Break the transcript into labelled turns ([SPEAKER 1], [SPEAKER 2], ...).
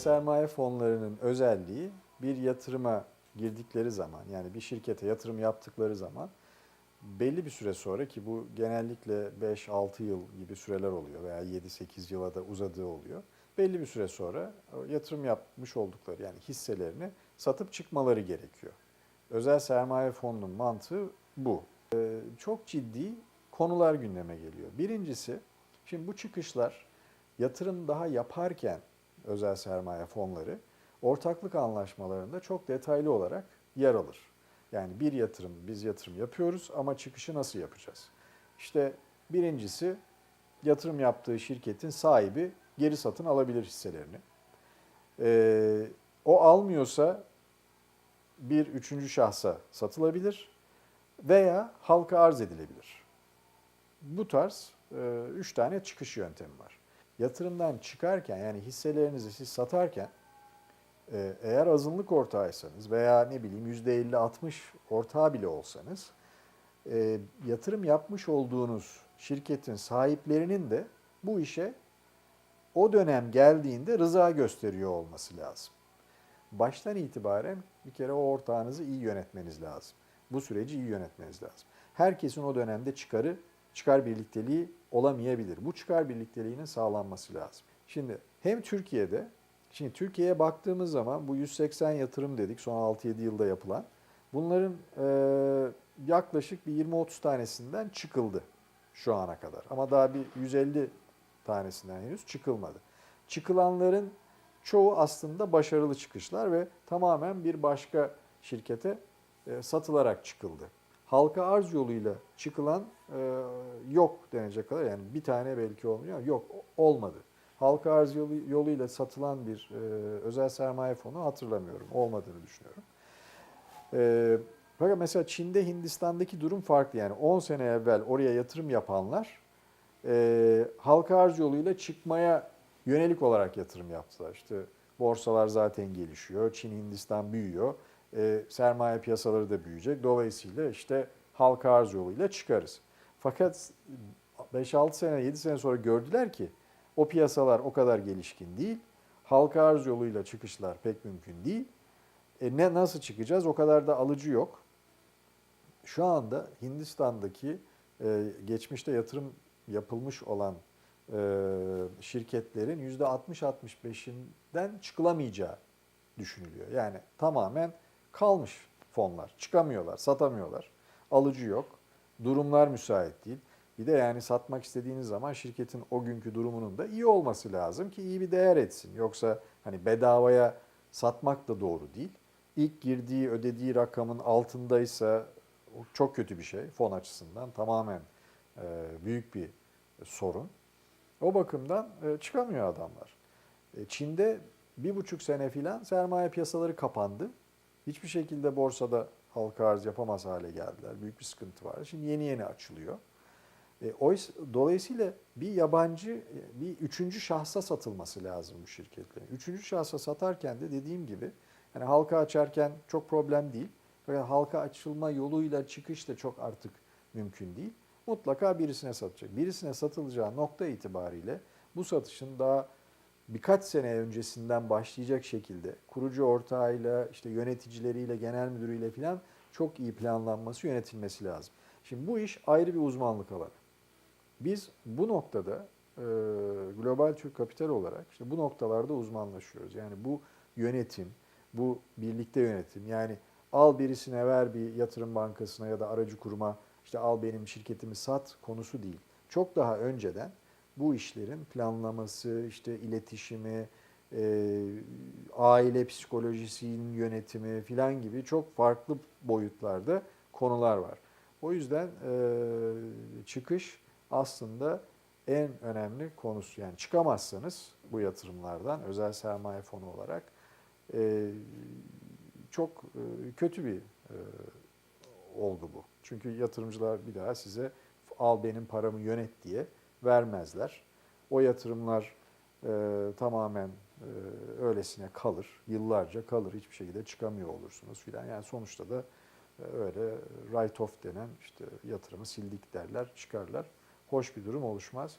[SPEAKER 1] sermaye fonlarının özelliği bir yatırıma girdikleri zaman yani bir şirkete yatırım yaptıkları zaman belli bir süre sonra ki bu genellikle 5-6 yıl gibi süreler oluyor veya 7-8 yıla da uzadığı oluyor. Belli bir süre sonra yatırım yapmış oldukları yani hisselerini satıp çıkmaları gerekiyor. Özel sermaye fonunun mantığı bu. Ee, Çok ciddi konular gündeme geliyor. Birincisi şimdi bu çıkışlar yatırım daha yaparken özel sermaye fonları ortaklık anlaşmalarında çok detaylı olarak yer alır. Yani bir yatırım, biz yatırım yapıyoruz ama çıkışı nasıl yapacağız? İşte birincisi yatırım yaptığı şirketin sahibi geri satın alabilir hisselerini. Ee, o almıyorsa bir üçüncü şahsa satılabilir veya halka arz edilebilir. Bu tarz e, üç tane çıkış yöntemi var. Yatırımdan çıkarken yani hisselerinizi siz satarken e, eğer azınlık ortağıysanız veya ne bileyim %50-60 ortağı bile olsanız e, yatırım yapmış olduğunuz şirketin sahiplerinin de bu işe o dönem geldiğinde rıza gösteriyor olması lazım. Baştan itibaren bir kere o ortağınızı iyi yönetmeniz lazım. Bu süreci iyi yönetmeniz lazım. Herkesin o dönemde çıkarı, çıkar birlikteliği olamayabilir. Bu çıkar birlikteliğinin sağlanması lazım. Şimdi hem Türkiye'de, şimdi Türkiye'ye baktığımız zaman bu 180 yatırım dedik son 6-7 yılda yapılan. Bunların e, yaklaşık bir 20-30 tanesinden çıkıldı şu ana kadar. Ama daha bir 150 tanesinden henüz çıkılmadı. Çıkılanların çoğu aslında başarılı çıkışlar ve tamamen bir başka şirkete e, satılarak çıkıldı. Halka arz yoluyla çıkılan e, yok denecek kadar yani bir tane belki olmuyor yok olmadı. Halka arz yolu, yoluyla satılan bir e, özel sermaye fonu hatırlamıyorum. Olmadığını düşünüyorum. E, fakat mesela Çin'de Hindistan'daki durum farklı. Yani 10 sene evvel oraya yatırım yapanlar e, halka arz yoluyla çıkmaya yönelik olarak yatırım yaptılar. İşte borsalar zaten gelişiyor, Çin, Hindistan büyüyor, e, sermaye piyasaları da büyüyecek. Dolayısıyla işte halka arz yoluyla çıkarız. Fakat 5-6 sene, 7 sene sonra gördüler ki o piyasalar o kadar gelişkin değil. Halka arz yoluyla çıkışlar pek mümkün değil. E ne nasıl çıkacağız? O kadar da alıcı yok. Şu anda Hindistan'daki e, geçmişte yatırım yapılmış olan e, şirketlerin %60-65'inden çıkılamayacağı düşünülüyor. Yani tamamen kalmış fonlar. Çıkamıyorlar, satamıyorlar. Alıcı yok. Durumlar müsait değil. Bir de yani satmak istediğiniz zaman şirketin o günkü durumunun da iyi olması lazım ki iyi bir değer etsin. Yoksa hani bedavaya satmak da doğru değil. İlk girdiği, ödediği rakamın altındaysa çok kötü bir şey fon açısından. Tamamen e, büyük bir sorun. O bakımdan e, çıkamıyor adamlar. E, Çin'de bir buçuk sene filan sermaye piyasaları kapandı. Hiçbir şekilde borsada halka arz yapamaz hale geldiler. Büyük bir sıkıntı var. Şimdi yeni yeni açılıyor. E, dolayısıyla bir yabancı, e, bir üçüncü şahsa satılması lazım bu şirketlerin. Üçüncü şahsa satarken de dediğim gibi yani halka açarken çok problem değil. Fakat halka açılma yoluyla çıkış da çok artık mümkün değil. Mutlaka birisine satacak. Birisine satılacağı nokta itibariyle bu satışın daha birkaç sene öncesinden başlayacak şekilde kurucu ortağıyla, işte yöneticileriyle, genel müdürüyle falan çok iyi planlanması, yönetilmesi lazım. Şimdi bu iş ayrı bir uzmanlık alanı. Biz bu noktada e, global Türk kapital olarak işte bu noktalarda uzmanlaşıyoruz. Yani bu yönetim, bu birlikte yönetim yani al birisine ver bir yatırım bankasına ya da aracı kuruma işte al benim şirketimi sat konusu değil. Çok daha önceden bu işlerin planlaması, işte iletişimi, e, aile psikolojisinin yönetimi filan gibi çok farklı boyutlarda konular var. O yüzden e, çıkış aslında en önemli konusu. Yani çıkamazsanız bu yatırımlardan özel sermaye fonu olarak e, çok e, kötü bir e, olgu bu. Çünkü yatırımcılar bir daha size al benim paramı yönet diye vermezler. O yatırımlar e, tamamen e, öylesine kalır, yıllarca kalır, hiçbir şekilde çıkamıyor olursunuz filan. Yani sonuçta da e, öyle write off denen işte yatırımı sildik derler, çıkarlar. Hoş bir durum oluşmaz.